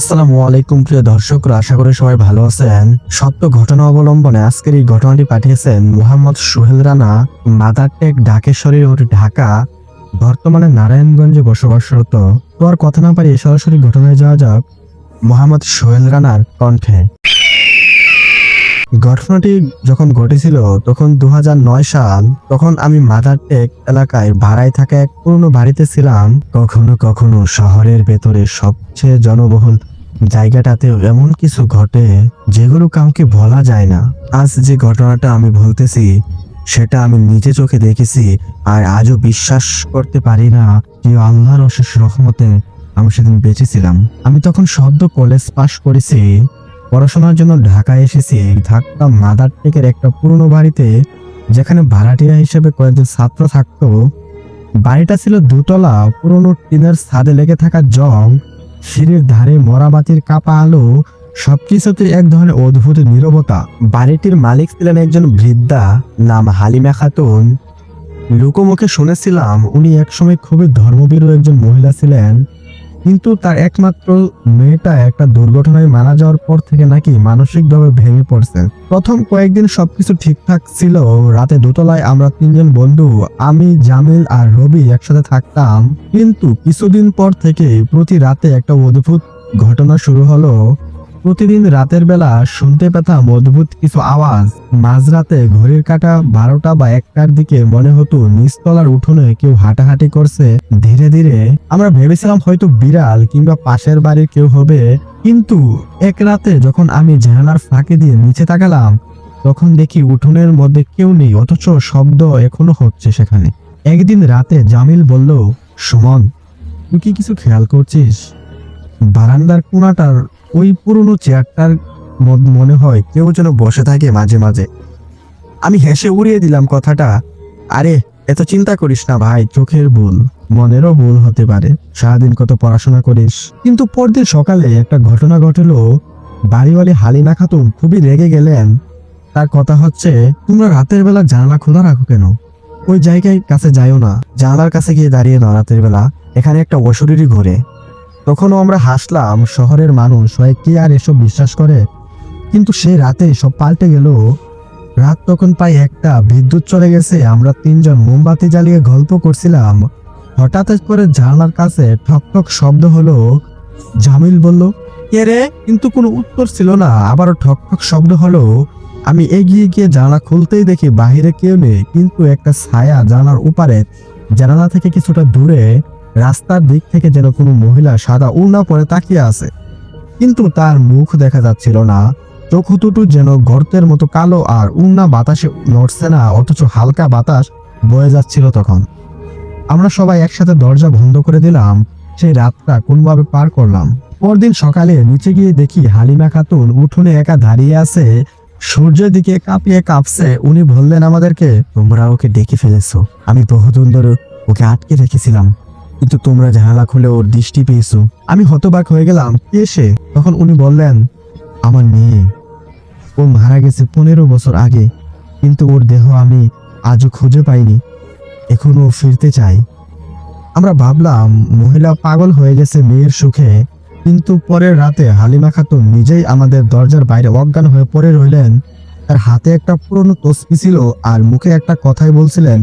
আসসালামু আলাইকুম, প্রিয় দর্শকরা। আশা করি সবাই ভালো আছেন। সত্য ঘটনা অবলম্বনে আজকের এই ঘটনাটি পাঠিয়েছেন মোহাম্মদ সোহেল রানা, মাদার টেক ঢাকেশ্বরী ও ঢাকা, বর্তমানে নারায়ণগঞ্জে বসবাসরত। তো আর কথা না পারি সরাসরি ঘটনায় যাওয়া যাক, মোহাম্মদ সোহেল রানার কণ্ঠে। ঘটনাটি যখন ঘটেছিল তখন দু হাজার নয় সাল, তখন আমি মাদারটেক এলাকায় ভাড়ায় থাকা এক পুরনো বাড়িতে ছিলাম। কখনো কখনো শহরের ভেতরে সবচেয়ে জনবহুল জায়গাটাতেও এমন কিছু ঘটে যেগুলো কাউকে বলা যায় না। আজ যে ঘটনাটা আমি বলতেছি, সেটা আমি নিজে চোখে দেখেছি আর আজও বিশ্বাস করতে পারি না যে আল্লাহর অশেষ রহমতে আমি সেদিন বেঁচেছিলাম আমি তখন সদ্য কলেজ পাশ করেছি। পড়াশোনার জন্য ঢাকায় এসেছি। থাকতাম মাদার টেকের একটা পুরনো বাড়িতে, যেখানে ভাড়াটিয়া হিসেবে কয়েকজন ছাত্র থাকতো। বাড়িটা ছিল দুতলা, পুরনো টিনের ছাদে লেগে থাকা জং, সিঁড়ির ধারে মরাবাতির কাপা আলো, সবকিছুতে এক ধরনের অদ্ভুত নীরবতা। বাড়িটির মালিক ছিলেন একজন বৃদ্ধা, নাম হালিমা খাতুন। লোকমুখে শুনেছিলাম উনি একসময় খুবই ধর্মবীর একজন মহিলা ছিলেন। কিন্তু তার একমাত্র মেয়েটা একটা দুর্ঘটনায় মারা যাওয়ার পর থেকে নাকি মানসিকভাবে ভেঙে পড়ছে। প্রথম কয়েকদিন সবকিছু ঠিকঠাক ছিল, রাতে দোতলায় আমরা তিনজন বন্ধু, আমি, জামিল আর রবি একসাথে থাকতাম। কিন্তু কিছুদিন পর থেকে প্রতি রাতে একটা অদ্ভুত ঘটনা শুরু হলো। প্রতিদিন রাতের বেলা শুনতে পেতাম অদ্ভুত কিছু আওয়াজ। মাঝরাতে ঘড়ির কাটা বারোটা বা একটার দিকে মনে হতো নিচতলার উঠোনে কেউ হাঁটাহাঁটি করছে। ধীরে ধীরে আমরা ভেবেছিলাম হয়তো বিড়াল কিংবা পাশের বাড়ির কেউ হবে। কিন্তু এক রাতে যখন আমি জানালার ফাঁকে দিয়ে নিচে তাকালাম, তখন দেখি উঠোনের মধ্যে কেউ নেই, অথচ শব্দ এখনও হচ্ছে সেখানে। একদিন রাতে জামিল বলল, সুমন, তুই কি কিছু খেয়াল করছিস? বারান্দার কোনাটার ওই পুরনো চেয়ারটার মনে হয় কেউ যেন বসে থাকে মাঝে মাঝে। আমি হেসে উড়িয়ে দিলাম কথাটা, আরে, এত চিন্তা করিস না ভাই, চোখের ভুল, মনেরও ভুল হতে পারে, সারাদিন কত পড়াশোনা করিস। কিন্তু পরদিন সকালে একটা ঘটনা ঘটলো, বাড়িওয়ালি হালিমা খাতুন খুবই রেগে গেলেন। তার কথা হচ্ছে, তোমরা রাতের বেলা জানালা খোলা রাখো কেন? ওই জায়গায় কাছে যাইও না, জানালার কাছে গিয়ে দাঁড়িয়ে না রাতের বেলা, এখানে একটা অশরীরই ঘোরে। তখনও আমরা হাসলাম, শহরের মানুষ হয় কে আর এসব বিশ্বাস করে? কিন্তু সে রাতে সব পাল্টে গেল। রাত তখন প্রায় একটা, বিদ্যুৎ চলে গেছে, আমরা তিনজন মোমবাতি জ্বালিয়ে গল্প করছিলাম। হঠাৎ করে জানলার কাছে ঠক ঠক শব্দ হলো। জামিল বলল কে রে, কিন্তু কোনো উত্তর ছিল না। আবারও ঠক ঠক শব্দ হলো। আমি এগিয়ে গিয়ে জানলা খুলতেই দেখি বাহিরে কেউ নেই, কিন্তু একটা ছায়া জানালার উপারে জানালা থেকে কিছুটা দূরে রাস্তার দিক থেকে যেন কোনো মহিলা সাদা উড়না পরে তাকিয়ে আছে। কিন্তু তার মুখ দেখা যাচ্ছিল না। চোখ দুটো যেন গর্তের মতো কালো আর উড়না বাতাসে নড়ছে না, অথচ হালকা বাতাস বয়ে যাচ্ছিল তখন। আমরা সবাই একসাথে দরজা বন্ধ করে দিলাম। সেই রাতটা কোনোভাবে পার করলাম। পরদিন সকালে নিচে গিয়ে দেখি হালিমা খাতুন উঠোনে একা দাঁড়িয়ে আছে। সূর্যের দিকে কাঁপিয়ে কাঁপছে। উনি বললেন, আমাদেরকে তোমরা ওকে ডেকে ফেলেছো। আমি বহুদিন ধরে ওকে আটকে রেখেছিলাম। কিন্তু তোমরা জানালা খুলে ওর দৃষ্টি পেয়েছ। আমি হতবাক হয়ে গেলাম। এসে তখন উনি বললেন, আমার মেয়ে। ও মারা গেছে পনেরো বছর আগে, কিন্তু ওর দেহ আমি আজও খুঁজে পাইনি। এখন ও ফিরতে চাই আমরা ভাবলাম, মহিলা পাগল হয়ে গেছে মেয়ের সুখে, কিন্তু পরের রাতে হালিমা খাতুন নিজেই আমাদের দরজার বাইরে অজ্ঞান হয়ে পড়ে রইলেন। তার হাতে একটা পুরনো তসপি ছিল আর মুখে একটা কথাই বলছিলেন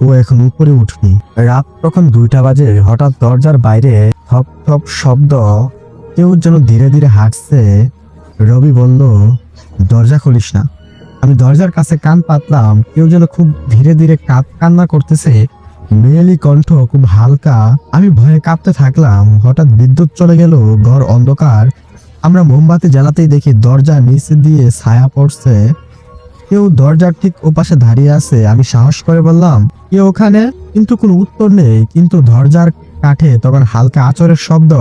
ও এখন উপরে উঠনি রাত তখন দুইটা বাজে, হঠাৎ দরজার বাইরে থপ থপ শব্দ। কেউ যেন ধীরে ধীরে হাঁটছে। রবি বলল, দরজা খুলিস না। আমি দরজার কাছে কান পাতলাম। কেউ যেন খুব ধীরে ধীরে কাঁদ কান্না করতেছে। মেয়েলি কণ্ঠ খুব হালকা। আমি ভয়ে কাঁপতে থাকলাম। হঠাৎ বিদ্যুৎ চলে গেল, ঘর অন্ধকার। আমরা মোমবাতি জ্বালাতেই দেখি দরজার নিচে দিয়ে ছায়া পড়ছে। কেউ দরজার ঠিক ওপাশে দাঁড়িয়ে আছে। আমি সাহস করে বললাম, কে ওখানে? কিন্তু কোনো উত্তর নেই। কিন্তু দরজার কাঠে তখন হালকা আচরের শব্দ,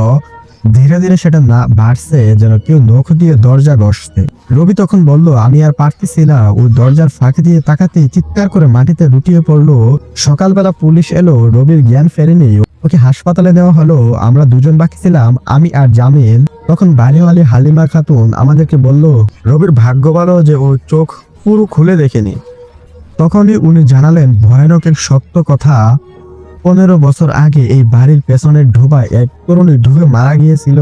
ধীরে ধীরে সেটা না বাড়ছে, যেন কেউ নখ দিয়ে দরজা ঘষছে রবি তখন বলল, আমি আর পারতেছি না। ওই দরজার ফাঁকি দিয়ে তাকাতে চিৎকার করে মাটিতে লুটিয়ে পড়ল। সকালবেলা পুলিশ এলো, রবির জ্ঞান ফেরেনি। ওকে হাসপাতালে নেওয়া হলো, আমরা দুজন বাকি ছিলাম, আমি আর জামিল। তখন বাড়িওয়ালি হালিমা খাতুন আমাদেরকে বলল, রবির ভাগ্য ভালো যে ও চোখ পুরো খুলে দেখেনি। তখনই উনি জানালেন, ভয়ানক এক সত্য কথা। পনেরো বছর আগে এই বাড়ির পেছনের ঢোবায় এক তরুণী ঢুকে মারা গিয়েছিল।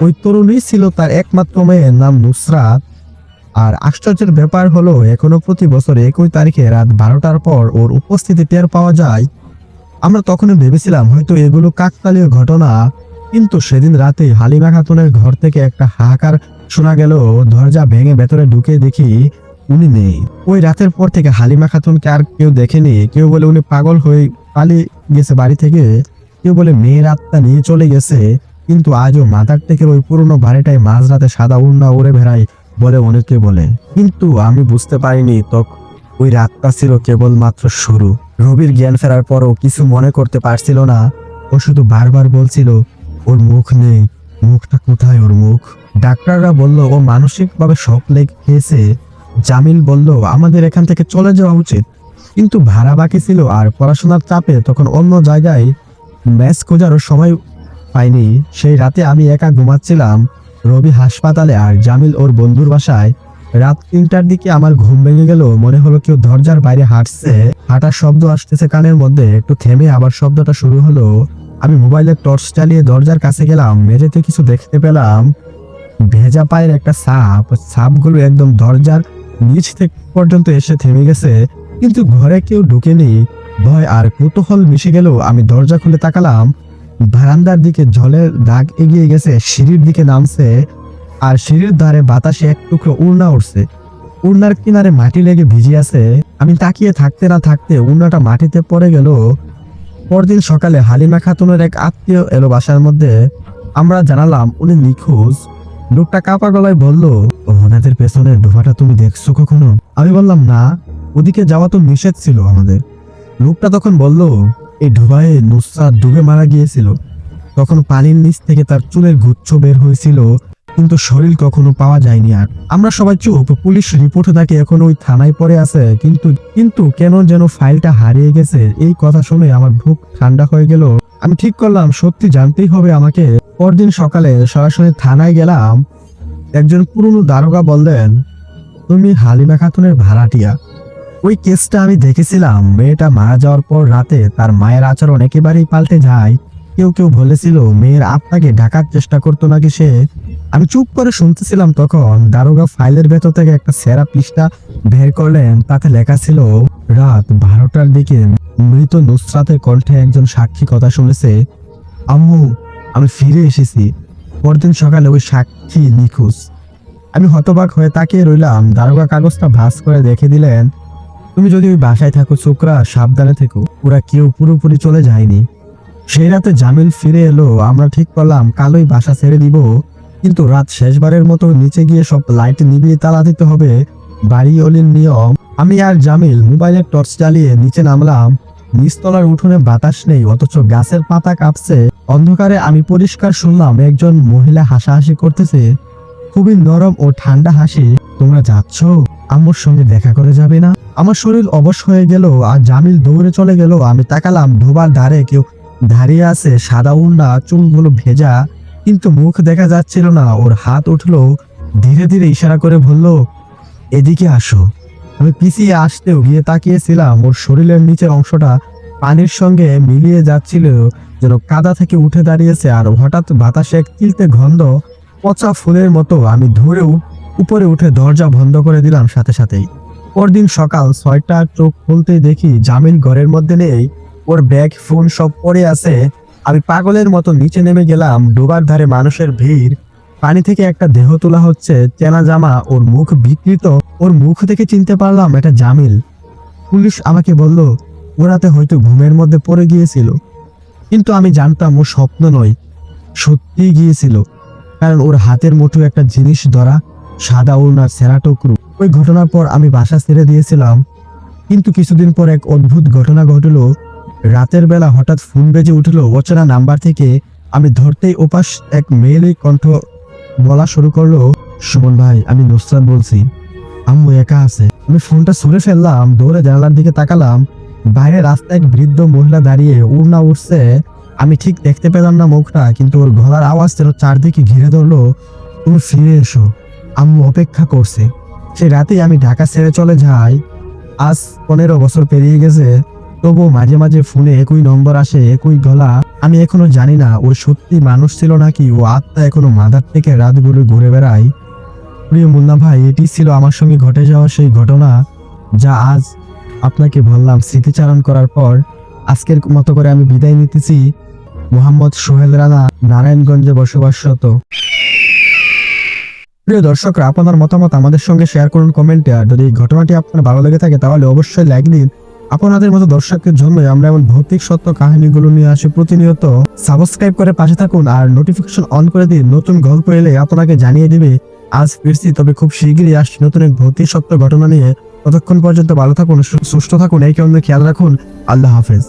ওই তরুণী ছিল তার একমাত্র মেয়ের নাম নুসরাত। আর আশ্চর্যের ব্যাপার হলো, এখনও প্রতি বছর একই তারিখে রাত বারোটার পর ওর উপস্থিতি টের পাওয়া যায়। আমরা তখনই ভেবেছিলাম, হয়তো এগুলো কাকতালীয় ঘটনা। কিন্তু সেদিন রাতে হালিমা খাতুনের ঘর থেকে একটা হাহাকার শোনা গেল। দরজা ভেঙে ভেতরে ঢুকে দেখি উনি নেই। ওই রাতের পর থেকে হালিমা খাতুনকে আর কেউ দেখেনি। কেউ বলে উনি পাগল হয়ে পালিয়ে গেছে বাড়ি থেকে। কেউ বলে মেয়ের আত্মা নিয়ে চলে গেছে। কিন্তু আজও মাথার থেকে ওই পুরনো বাড়িটায় মাঝরাতে সাদা উন্না উড়ে বেড়ায় বলে অনেকে বলে। কিন্তু আমি বুঝতে পারিনি তখন ওই রাতটা ছিল কেবলমাত্র শুরু। রবির জ্ঞান ফেরার পরও কিছু মনে করতে পারছিল না। ও শুধু বারবার বলছিল, ওর মুখ নেই। মুখটা কোথায় ওর মুখ? ডাক্তাররা বলল, ও মানসিকভাবে শক লেগ খেয়েছে জামিল বলল, আমাদের এখান থেকে চলে যাওয়া উচিত। কিন্তু ভাড়া বাকি ছিল আর পড়াশোনার চাপে তখন অন্য জায়গায় ম্যাচ খোঁজারও সময় পাইনি। সেই রাতে আমি একা ঘুমাচ্ছিলাম রবি হাসপাতালে আর জামিল ওর বন্ধুর বাসায়। রাত তিনটার দিকে আমার ঘুম ভেঙে গেল, মনে হলো কেউ দরজার বাইরে হাঁটছে। হাঁটার শব্দ আসতেছে কানের মধ্যে, একটু থেমে আবার শব্দটা শুরু হলো। আমি মোবাইলে টর্চ চালিয়ে দরজার কাছে গেলাম, মেঝেতে কিছু দেখতে পেলাম। ভেজা পায়ের একটা সাপ, সাপগুলো একদম দরজার নিচ থেকে পর্যন্ত এসে থেমে গেছে, কিন্তু ঘরে কেউ ঢুকেনি। ভয় আর কৌতূহল মিশে গেল, আমি দরজা খুলে তাকালাম। বারান্দার দিকে জলের দাগ এগিয়ে গেছে, সিঁড়ির দিকে নামছে, আর সিঁড়ির ধারে বাতাসে এক টুকরো উড়না উঠছে উড়নার কিনারে মাটি লেগে ভিজে আছে। আমি তাকিয়ে থাকতে না থাকতে উড়নাটা মাটিতে পড়ে গেল। পরদিন সকালে হালিমা খাতুনের এক আত্মীয় এলো বাসার মধ্যে। আমরা জানালাম, উনি নিখোঁজ। লোকটা কাপা গলায় বলল ওনাদের পেছনের ডোবাটা তুমি দেখছ কখনো? আমি বললাম, না, ওদিকে যাওয়া তো নিষেধ ছিল আমাদের। লোকটা তখন বলল, এই ডোবায় নুসরাত ডুবে মারা গিয়েছিল। তখন পানির নিচ থেকে তার চুলের গুচ্ছ বের হয়েছিল, কিন্তু শরীর কখনো পাওয়া যায়নি আর। আমরা সবাই চুপ, পুলিশ রিপোর্টে তাকে এখন ওই থানায় পড়ে আছে, কিন্তু কিন্তু কেন যেন ফাইলটা হারিয়ে গেছে? এই কথা শুনে আমার বুক ঠান্ডা হয়ে গেল। আমি ঠিক করলাম, সত্যি জানতেই হবে আমাকে। পরদিন সকালে সরাসরি থানায় গেলাম। একজন পুরনো দারোগা বললেন, তুমি হালিমা খাতুনের ভাড়াটিয়া। ওই কেসটা আমি দেখেছিলাম। মেয়েটা মারা যাওয়ার পর রাতে তার মায়ের আচরণ একেবারেই পাল্টে যায়। কেউ কেউ বলেছিল, মেয়ের আত্মাকে ঢাকার চেষ্টা করতো নাকি সে? আমি চুপ করে শুনতেছিলাম তখন দারোগা ফাইলের ভেতর থেকে একটা সেরা পৃষ্ঠা বের করলেন। তাতে লেখা ছিল, রাত বারোটার দিকে মৃত নুসরাতের কণ্ঠে একজন সাক্ষী কথা শুনেছে, আম্মু আমি ফিরে এসেছি। পরদিন সকালে ওই সাক্ষী নিখোঁজ। আমি হতবাক হয়ে তাকিয়ে রইলাম। দারোগা কাগজটা ভাঁজ করে দেখে দিলেন, তুমি যদি ওই বাসায় থাকো ছোকরা সাবধানে থেকো। ওরা কেউ পুরোপুরি চলে যায়নি। সেই রাতে জামিল ফিরে এলো। আমরা ঠিক করলাম কালোই বাসা ছেড়ে দিব। কিন্তু রাত শেষবারের মতো নিচে গিয়ে সব লাইট নিবিয়ে তালা দিতে হবে। বাড়ি অলির নিয়ম। আমি আর জামিল মোবাইলের টর্চ জ্বালিয়ে নিচে নামলাম। নিচতলার উঠোনে বাতাস নেই, অথচ গাছের পাতা কাঁপছে। অন্ধকারে আমি পরিষ্কার শুনলাম একজন মহিলা হাসাহাসি করতেছে। খুবই নরম ও ঠান্ডা হাসি। তোমরা যাচ্ছ? আম্মুর সঙ্গে দেখা করে যাবে না? আমার শরীর অবশ হয়ে গেল আর জামিল দৌড়ে চলে গেল। আমি তাকালাম ডোবার ধারে কেউ দাঁড়িয়ে আছে, সাদা উন্না, চুলগুলো ভেজা। কিন্তু মুখ দেখা যাচ্ছিল না, ওর হাত উঠল। ধীরে ধীরে ইশারা করে বলল, এদিকে আসো। আমি পিছিয়ে আসতেও গিয়ে তাকিয়েছিলাম, ওর শরীরের নিচের অংশটা পানির সঙ্গে মিলিয়ে যাচ্ছিল, যেন কাদা থেকে উঠে দাঁড়িয়েছে আর হঠাৎ বাতাসে এক তিলতে গন্ধ, পচা ফুলের মতো আমি ধরেও উপরে উঠে দরজা বন্ধ করে দিলাম সাথে সাথেই। পরদিন সকাল ছয়টা চোখ খুলতেই দেখি জামিল ঘরের মধ্যে নেই, ওর ব্যাগ, ফোন সব পড়ে আছে। আমি পাগলের মতো নিচে নেমে গেলাম, ডোবার ধারে মানুষের ভিড়। পানি থেকে একটা দেহ তোলা হচ্ছে, চেনা জামা, ওর মুখ বিকৃত, ওর মুখ থেকে চিনতে পারলাম এটা জামিল। পুলিশ আমাকে বলল ওরাতে হয়তো ঘুমের মধ্যে পড়ে গিয়েছিল। কিন্তু আমি জানতাম ও স্বপ্ন নয়, সত্যিই গিয়েছিল। কারণ ওর হাতের মুঠো একটা জিনিস ধরা, সাদা ওড়নার সেরা টুকরো। ওই ঘটনার পর আমি বাসা ছেড়ে দিয়েছিলাম। কিন্তু কিছুদিন পর এক অদ্ভুত ঘটনা ঘটলো। রাতের বেলা হঠাৎ ফোন বেজে উঠল অচেনা নাম্বার থেকে। আমি ধরতেই ওপাশ এক মেয়েলি কণ্ঠ বলা শুরু করল, সুমন ভাই, আমি নুসরাত বলছি। আম্মু একা আছে। আমি ফোনটা ছুঁড়ে ফেললাম, দৌড়ে জানালার দিকে তাকালাম। বাইরে রাস্তায় এক বৃদ্ধ মহিলা দাঁড়িয়ে উড়না উঠছে আমি ঠিক দেখতে পেলাম না মুখটা, কিন্তু ওর গলার আওয়াজ যেন চারদিকে ঘিরে ধরলো। তুমি ফিরে এসো, আম্মু অপেক্ষা করছে। সে রাতেই আমি ঢাকা ছেড়ে চলে যাই। আজ পনেরো বছর পেরিয়ে গেছে তবু মাঝে মাঝে ফোনে একই নম্বর আসে, একই গলা। আমি এখনও জানি না, ও সত্যি মানুষ ছিল নাকি ও আত্মা এখনও মাদার থেকে রাতগুলো ঘুরে বেড়ায়। প্রিয় মুন্না ভাই, এটি ছিল আমার সঙ্গে ঘটে যাওয়া সেই ঘটনা, যা আজ আপনাকে বললাম স্মৃতিচারণ করার পর আজকের মতো করে আমি বিদায় নিতেছি। মোহাম্মদ সোহেল রানা, নারায়ণগঞ্জে বসবাসরত। প্রিয় দর্শকরা, আপনার মতামত আমাদের সঙ্গে শেয়ার করুন কমেন্টে। আর যদি ঘটনাটি আপনার ভালো লেগে থাকে, তাহলে অবশ্যই লাইক দিন। আপনাদের মতো দর্শকের জন্য আমরা এমন ভৌতিক সত্য কাহিনীগুলো নিয়ে আসি প্রতিনিয়ত। সাবস্ক্রাইব করে পাশে থাকুন আর নোটিফিকেশন অন করে দিন। নতুন গল্প এলে আপনাকে জানিয়ে দিবে, আজ ফিরছি, তবে খুব শীঘ্রই আসছি নতুন এক ভৌতিক সত্য ঘটনা নিয়ে। ততক্ষণ পর্যন্ত ভালো থাকুন সুস্থ থাকুন এই কারণে খেয়াল রাখুন। আল্লাহ হাফেজ।